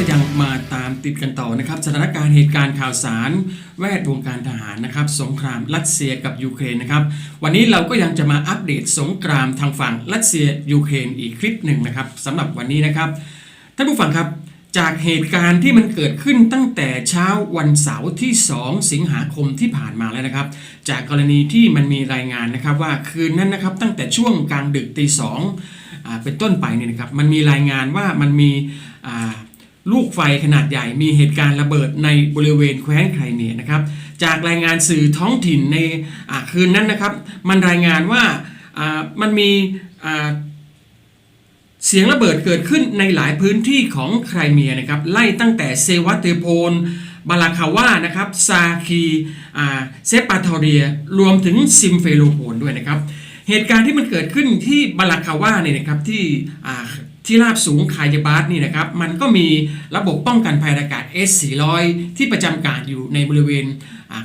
จะยังมาตามติดกันต่อนะครับ สถานการณ์เหตุการณ์ข่าวสาร แวดวงการทหารนะครับ สงครามรัสเซียกับยูเครนนะครับ วันนี้เราก็ยังจะมาอัปเดตสงครามทางฝั่งรัสเซียยูเครนอีกคลิปหนึ่งนะครับสำหรับวันนี้นะครับท่านผู้ฟังครับจากเหตุการณ์ที่มันเกิดขึ้นตั้งแต่เช้าวันเสาร์ที่ 2 สิงหาคมที่ผ่านมาแล้วนะครับ จากกรณีที่มันมีรายงานนะครับว่าคืนนั้นนะครับตั้งแต่ช่วงกลางดึกตีสองอเป็นต้นไปเนี่ยนะครับมันมีรายงานว่ามันมี ลูกไฟขนาดใหญ่มีเหตุการณ์ระเบิดในบริเวณแคว้นไครเมียนะครับ จากรายงานสื่อท้องถิ่นในคืนนั้นนะครับ มันรายงานว่ามันมีเสียงระเบิดเกิดขึ้นในหลายพื้นที่ของไครเมียนะครับไล่ตั้งแต่เซวัตเตโพลบาลาคาวานะครับซาคีเซปาทอเรีย รวมถึงซิมเฟโลโพนด้วยนะครับ เหตุการณ์ที่มันเกิดขึ้นที่บาลาคาวาเนี่ยนะครับที่ ที่ราบสูงคายาบาสนี่นะครับ มันก็มีระบบป้องกันภัยอากาศ S400 ที่ประจำการอยู่ในบริเวณ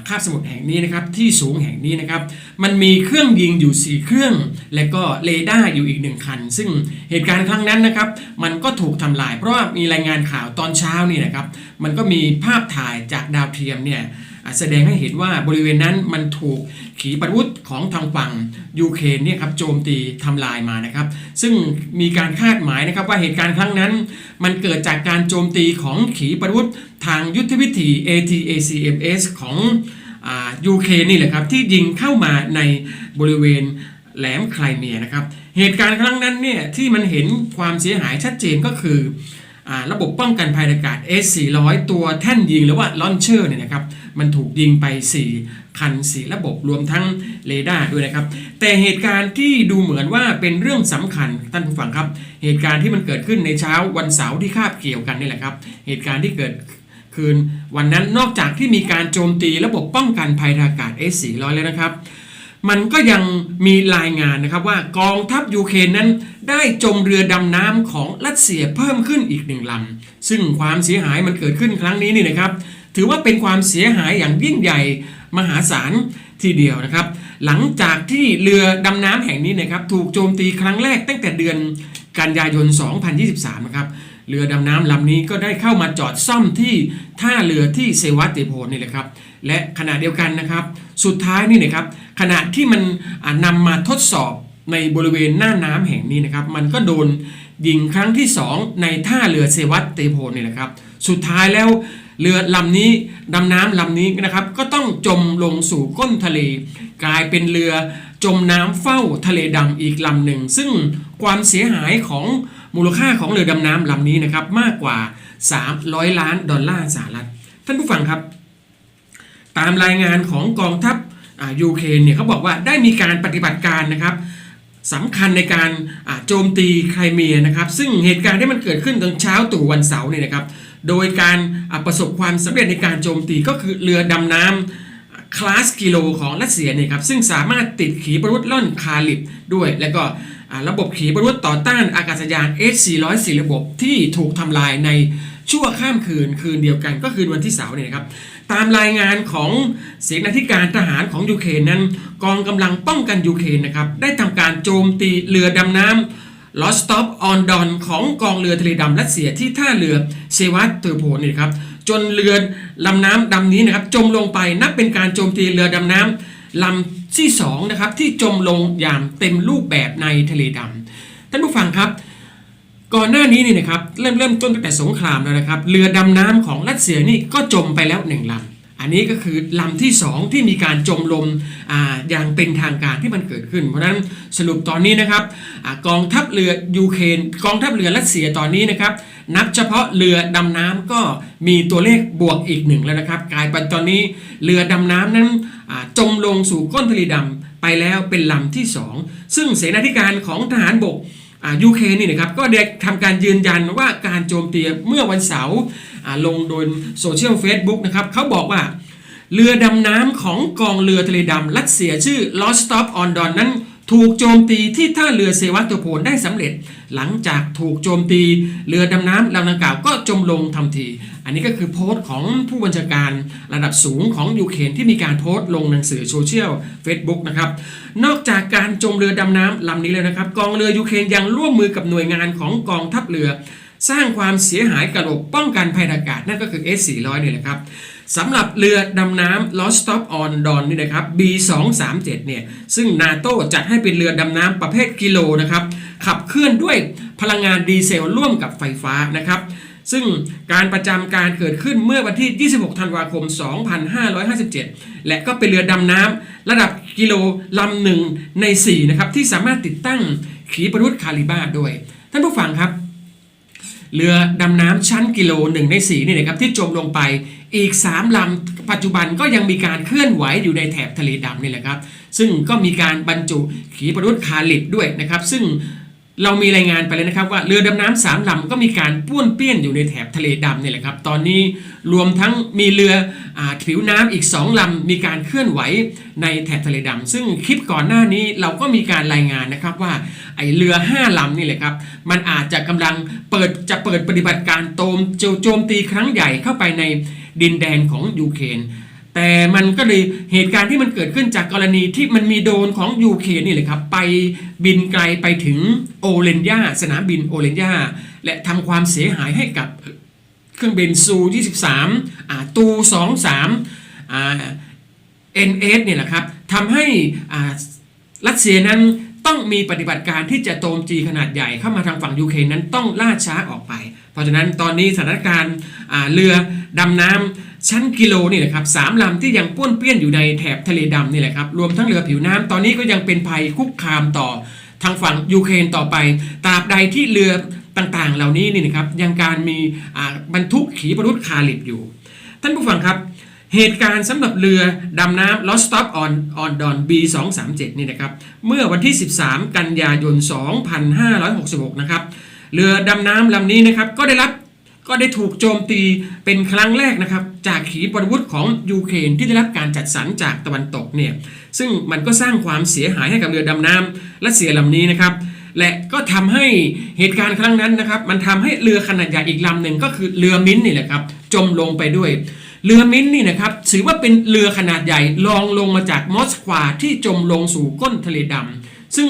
คาบสมุทรแห่งนี้นะครับ ที่สูงแห่งนี้นะครับ มันมีเครื่องยิงอยู่ 4 เครื่อง และก็เรดาร์อยู่อีกหนึ่งคัน ซึ่งเหตุการณ์ครั้งนั้นนะครับ มันก็ถูกทำลาย เพราะว่ามีรายงานข่าวตอนเช้านี่นะครับ มันก็มีภาพถ่ายจากดาวเทียมเนี่ย แสดงให้เห็นว่าบริเวณนั้นมันถูกขีปนาวุธของทางฝั่งยูเครนเนี่ยครับโจมตีทำลายมานะครับ ซึ่งมีการคาดหมายนะครับว่าเหตุการณ์ครั้งนั้น มันเกิดจากการโจมตีของขีปนาวุธทางยุทธวิธี ATACMS ของอยูเครนนี่แหละครับที่ยิงเข้ามาในบริเวณแหลมไครเมียนะครับ เหตุการณ์ครั้งนั้นเนี่ยที่มันเห็นความเสียหายชัดเจนก็คืออาระบบป้องกันภัยอากาศ S400 ตัวแท่นยิงหรือว่าลอนเชอร์เนี่ยนะครับ มันถูกยิงไป 4 คัน 4 ระบบรวมทั้งเรดาร์ด้วยนะครับ แต่เหตุการณ์ที่ดูเหมือนว่าเป็นเรื่องสำคัญท่านผู้ฟังครับ เหตุการณ์ที่มันเกิดขึ้นในเช้าวันเสาร์ที่คาบเกี่ยวกันนี่แหละครับ เหตุการณ์ที่เกิดคืนวันนั้นนอกจากที่มีการโจมตีระบบป้องกันภัยทางอากาศ S400 แล้วนะครับ มันก็ยังมีรายงานนะครับว่ากองทัพยูเครนนั้น ได้จมเรือดำน้ำของรัสเซียเพิ่มขึ้นอีกหนึ่งลำซึ่งความเสียหายมันเกิดขึ้นครั้งนี้นี่นะครับ ถือว่าเป็นความเสียหายอย่างยิ่งใหญ่มหาศาลทีเดียวนะครับ หลังจากที่เรือดำน้ำแห่งนี้นะครับถูกโจมตีครั้งแรกตั้งแต่เดือนกันยายน 2023 นะครับเรือดำน้ำลำนี้ก็ได้เข้ามาจอดซ่อมที่ท่าเรือที่เซวัตเตโพนนี่แหละครับ และขณะเดียวกันนะครับ สุดท้ายนี่นะครับขณะที่มันนำมาทดสอบในบริเวณหน้าน้ำแห่งนี้นะครับ มันก็โดนยิงครั้งที่ 2 ในท่าเรือเซวัตเตโพนนี่แหละครับ สุดท้ายแล้ว เรือลำนี้ดำน้ำลำนี้นะครับก็ต้องจมลงสู่ก้นทะเล กลายเป็นเรือจมน้ำเฝ้าทะเลดำอีกลำหนึ่ง ซึ่งความเสียหายของมูลค่าของเรือดำน้ำลำนี้นะครับมากกว่า 300 ล้านดอลลาร์สหรัฐ ท่านผู้ฟังครับ ตามรายงานของกองทัพอ่ายูเครนเนี่ยเขาบอกว่าได้มีการปฏิบัติการนะครับสำคัญในการโจมตีไครเมียนะครับ ซึ่งเหตุการณ์ที่มันเกิดขึ้นตอนเช้าตู่วันเสาร์เนี่ยนะครับ โดยการประสบความสำเร็จในการโจมตีก็คือเรือดำน้ำคลาสกิโลของรัสเซียเนี่ยครับซึ่งสามารถติดขีปนาวุธล่อนคาลิบด้วย แล้วก็ระบบขีปนาวุธต่อต้านอากาศยาน S404 ระบบที่ถูกทำลายในชั่วข้ามคืนคืนเดียวกันก็คือวันที่เสาร์เนี่ยครับตามรายงานของเสนาธิการทหารของยูเครนนั้น กองกำลังป้องกันยูเครนนะครับได้ทำการโจมตีเรือดำน้ำ ลอสต็อปออนดอนของกองเรือทะเลดำรัสเซียที่ท่าเรือเซวัตเตอร์โพนนี่ครับจนเรือลำน้ำดำนี้นะครับจมลงไปนับเป็นการโจมตีเรือดำน้ำลำที่สองนะครับที่จมลงอย่างเต็มรูปแบบในทะเลดำท่านผู้ฟังครับ ก่อนหน้านี้นี่นะครับเริ่มเริ่มต้นตั้งแต่สงครามแล้วนะครับ เรือดำน้ำของรัสเซียนี่ก็จมไปแล้วหนึ่งลำ อันนี้ก็คือลำที่ 2 ที่มีการจมลมออย่างเป็นทางการที่มันเกิดขึ้น เพราะฉะนั้นสรุปตอนนี้นะครับอกองทัพเรือยูเครนกองทัพเรือรัสเซียตอนนี้นะครับ นับเฉพาะเรือดำน้ำก็มีตัวเลขบวกอีกหนึ่งแล้วนะครับ กลายเป็นตอนนี้เรือดำน้ำนั้นจมลงสู่ก้นทะเลดำไปแล้วเป็นลำที่ 2 ซึ่งเสนาธิการของทหารบก ยูเครนนี่นะครับก็ได้ทำการยืนยันว่าการโจมตีเมื่อวันเสาร์ลงโดยโซเชียลเฟซบุ๊กนะครับเขาบอกว่า เรือดำน้ำของกองเรือทะเลดำรัสเซียชื่อ Lostov on Don นั้น ถูกโจมตีที่ท่าเรือเซวัตโตโพลได้สำเร็จ หลังจากถูกโจมตีเรือดำน้ำลำดังกล่าวก็จมลงทันที อันนี้ก็คือโพสต์ของผู้บัญชาการระดับสูงของยูเครนที่มีการโพสต์ลงหนังสือโซเชียล Facebook นะครับ นอกจากการจมเรือดำน้ำลำนี้แล้วนะครับ กองเรือยูเครนยังร่วมมือกับหน่วยงานของกองทัพเรือ สร้างความเสียหายกับระบบป้องกันภัยอากาศนั่นก็คือ S400 นี่แหละครับ สำหรับเรือดำน้ำ Lost Stop on Don นี่นะครับ B237 เนี่ยซึ่งนาโตจัดให้เป็นเรือดำน้ำประเภทกิโลนะครับขับเคลื่อนด้วยพลังงานดีเซลร่วมกับไฟฟ้านะครับซึ่งการประจำการเกิดขึ้นเมื่อวันที่ 26 ธันวาคม 2557 และก็เป็นเรือดำน้ำระดับกิโลลำหนึ่งใน 4 นะครับ ที่สามารถติดตั้งขีปนาวุธคาลิบ้าด้วย ท่านผู้ฟังครับ เรือดำน้ำชั้นกิโลหนึ่งในสีนี่นะครับที่จมลงไป อีก 3 ลำปัจจุบันก็ยังมีการเคลื่อนไหวอยู่ในแถบทะเลดำนี่แหละครับ ซึ่งก็มีการบรรจุขีปนาวุธคาลิดด้วยนะครับ ซึ่งเรามีรายงานไปเลยนะครับว่าเรือดำน้ำสามลำก็มีการป้วนเปี้ยนอยู่ในแถบทะเลดำนี่แหละครับ ตอนนี้รวมทั้งมีเรืออผิวน้ำอีก2ลำมีการเคลื่อนไหวในแถบทะเลดำซึ่งคลิปก่อนหน้านี้เราก็มีการรายงานนะครับว่าไอเรือ 5ลำนี่แหละครับ มันอาจจะกำลังเปิดจะเปิดปฏิบัติการโจมโจมตีครั้งใหญ่เข้าไปใน ดินแดนของยูเครนแต่มันก็เลยเหตุการณ์ที่มันเกิดขึ้นจากกรณีที่มันมีโดนของยูเครนนี่แหละครับ ไปบินไกลไปถึงโอเลนยาสนามบินโอเลนยาและทำความเสียหายให้กับเครื่องบินซู 23อ่าตู 23อ่า NS เนี่ยแหละครับทำให้อ่ารัสเซียนั้นต้องมีปฏิบัติการที่จะโจมตีขนาดใหญ่เข้ามาทางฝั่งยูเครนนั้นต้องล่าช้าออกไป เพราะฉะนั้นตอนนี้สถานการณ์เรือ ดำน้ำชั้นกิโลนี่แหละครับสามลำที่ยังป้วนเปี้ยนอยู่ในแถบทะเลดำนี่แหละครับรวมทั้งเรือผิวน้ำตอนนี้ก็ยังเป็นภัยคุกคามต่อทางฝั่งยูเครนต่อไปตราบใดที่เรือต่างๆ เหล่านี้นี่นะครับยังการมีบรรทุกขีปนาวุธคาลิบอยู่ ท่านผู้ฟังครับเหตุการณ์สำหรับเรือดำน้ำ Lost Stop on on Don B237 นี่นะครับเมื่อวันที่ 13 กันยายน 2566 นะครับเรือดำน้ำลำนี้นะครับก็ได้รับ ก็ได้ถูกโจมตีเป็นครั้งแรกนะครับ จากขีปนาวุธของยูเครนที่ได้รับการจัดสรรจากตะวันตกเนี่ยซึ่งมันก็สร้างความเสียหายให้กับเรือดำน้ำรัสเซียลำนี้นะครับ และก็ทำให้เหตุการณ์ครั้งนั้นนะครับ มันทำให้เรือขนาดใหญ่อีกลำหนึ่งก็คือเรือมิ้นท์นี่แหละครับจมลงไปด้วย เรือมิ้นท์นี่นะครับถือว่าเป็นเรือขนาดใหญ่ลองลงมาจากมอสควาที่จมลงสู่ก้นทะเลดำซึ่ง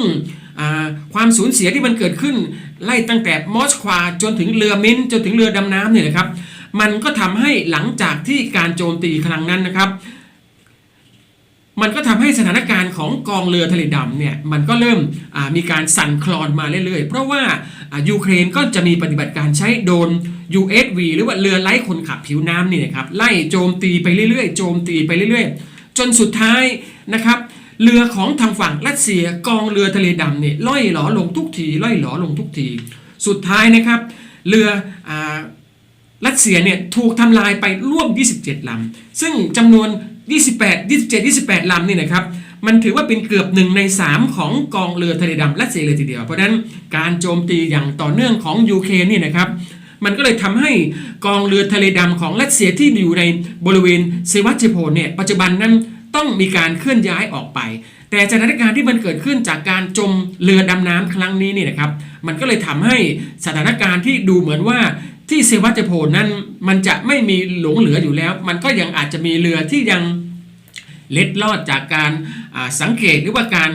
ความสูญเสียที่มันเกิดขึ้น ไล่ตั้งแต่มอสควาจนถึงเรือมินจนถึงเรือดำน้ำเนี่ยนะครับ มันก็ทำให้หลังจากที่การโจมตีครั้งนั้นนะครับ มันก็ทำให้สถานการณ์ของกองเรือทะเลดำเนี่ยมันก็เริ่มมีการสั่นคลอนมาเรื่อยๆ เพราะว่ายูเครนก็จะมีปฏิบัติการใช้โดน USV หรือว่าเรือไร้คนขับผิวน้ำนี่นะครับไล่โจมตีไปเรื่อยๆ โจมตีไปเรื่อย ๆ จนสุดท้ายนะครับ เรือของทางฝั่งรัสเซียกองเรือทะเลดำเนี่ยล่อยหลอลงทุกทีล่อยหลอลงทุกที สุดท้ายนะครับ เรืออรัสเซียเนี่ยถูกทำลายไปร่วม 27ลำซึ่งจำนวน 28 27 28ลำนี่นะครับมันถือว่าเป็นเกือบหนึ่งใน 3 ของกองเรือทะเลดำรัสเซียเลยทีเดียว เพราะนั้นการโจมตีอย่างต่อเนื่องของยูเครนนี่นะครับมันก็เลยทำให้กองเรือทะเลดำของรัสเซียที่อยู่ในบริเวณเซวัตเชโพลเนี่ยปัจจุบันนั้น ต้องมีการเคลื่อนย้ายออกไป แต่สถานการณ์ที่มันเกิดขึ้นจากการจมเรือดำน้ำครั้งนี้นี่นะครับ มันก็เลยทำให้สถานการณ์ที่ดูเหมือนว่าที่เซวัตเจโพนั้นมันจะไม่มีหลงเหลืออยู่แล้ว มันก็ยังอาจจะมีเรือที่ยังเล็ดลอดจากการสังเกตหรือว่าการ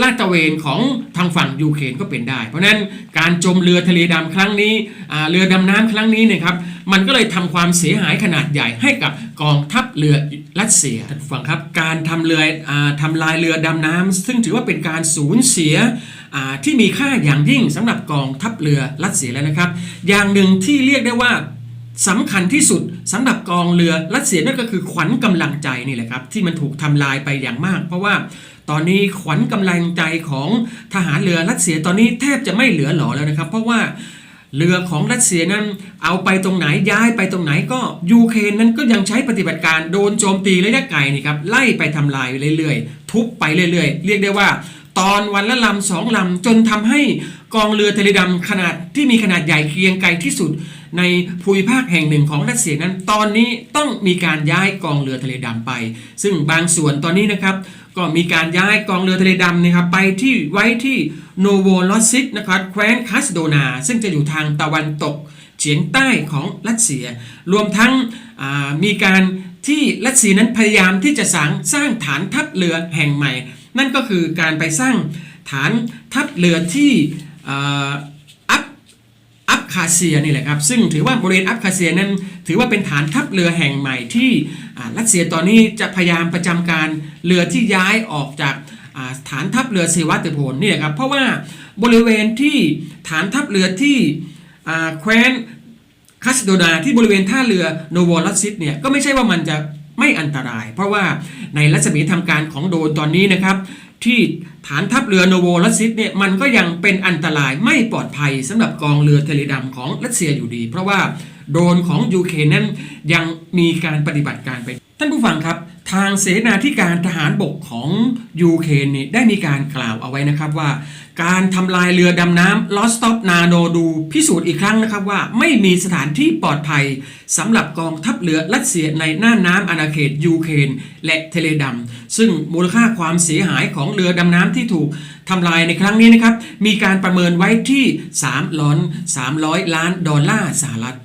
ลาดตะเวนของทางฝั่งยูเครนก็เป็นได้ เพราะนั้นการจมเรือทะเลดำครั้งนี้เรือดำน้ำครั้งนี้เนะครับมันก็เลยทำความเสียหายขนาดใหญ่ให้กับกองทัพเรือรัสเซียท่านฟังครับ การทำเรืออทำลายเรือดำน้ำซึ่งถือว่าเป็นการสูญเสียที่มีค่าอย่างยิ่งสำหรับกองทัพเรือรัสเซียแล้วนะครับ อย่างหนึ่งที่เรียกได้ว่าสำคัญที่สุดสำหรับกองเรือรัสเซียนั่นก็คือขวัญกำลังใจนี่แหละครับที่มันถูกทำลายไปอย่างมาก เพราะว่า ตอนนี้ขวัญกำลังใจของทหารเรือรัสเซียตอนนี้แทบจะไม่เหลือหล่อแล้วนะครับ เพราะว่าเรือของรัสเซียนั้นเอาไปตรงไหนย้ายไปตรงไหนก็ยูเครนนั้นก็ยังใช้ปฏิบัติการโดนโจมตีระยะไกลนี่ครับไล่ไปทำลายเรื่อยๆ ทุบไปเรื่อยๆ เรียกได้ว่า ตอนวันละลำสองลำจนทำให้กองเรือทะเลดำขนาดที่มีขนาดใหญ่เกรียงไกรที่สุด ในภูมิภาคแห่งหนึ่งของรัสเซียนั้น ตอนนี้ต้องมีการย้ายกองเรือทะเลดำไป ซึ่งบางส่วนตอนนี้นะครับ ก็มีการย้ายกองเรือทะเลดำนะครับไปที่ไว้ที่โนโวลอสซิกนะครับแคว้นคัสโดนา ซึ่งจะอยู่ทางตะวันตกเฉียงใต้ของรัสเซีย รวมทั้งมีการที่รัสเซียนั้นพยายามที่จะสร้างสร้างฐานทัพเรือแห่งใหม่ นั่นก็คือการไปสร้างฐานทัพเรือที่ คาเซียนี่แหละครับซึ่งถือว่าบริเวณอับคาเซียนั้น ถือว่าเป็นฐานทัพเรือแห่งใหม่ที่รัสเซียตอนนี้จะพยายามประจำการเรือที่ย้ายออกจากฐานทัพเรือเซวัตโพลนี่แหละครับเพราะว่าบริเวณที่ฐานทัพเรือที่แคว้นคัสโดนาที่บริเวณท่าเรือโนโวลัสซิสเนี่ยก็ไม่ใช่ว่ามันจะไม่อันตราย เพราะว่าในรัศมีทำการของโดนตอนนี้นะครับ ที่ฐานทัพเรือโนโวลัสซิสเนี่ยมันก็ยังเป็นอันตรายไม่ปลอดภัยสำหรับกองเรือเทเลดัมของรัสเซียอยู่ดี เพราะว่าโดรนของยูเครนนั้นยังมีการปฏิบัติการไป ท่านผู้ฟังครับ ทางเสนาธิการทหารบกของยูเครนนี่ได้มีการกล่าวเอาไว้นะครับว่า การทำลายเรือดำน้ำลอสต็อปนาโนดูพิสูจน์อีกครั้งนะครับว่าไม่มีสถานที่ปลอดภัยสำหรับกองทัพเรือรัสเซียในน่านน้ำอาณาเขตยูเครนและเทเลดัมซึ่งมูลค่าความเสียหายของเรือดำน้ำที่ถูกทำลายในครั้งนี้นะครับ มีการประเมินไว้ที่3ล้อน300 ล้านดอลลาร์สหรัฐ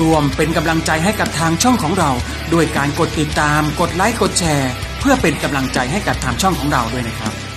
รวมเป็นกำลังใจให้กับทางช่องของเรา ด้วยการกดติดตาม กดไลค์ กดแชร์ เพื่อเป็นกำลังใจให้กับทางช่องของเราด้วยนะครับ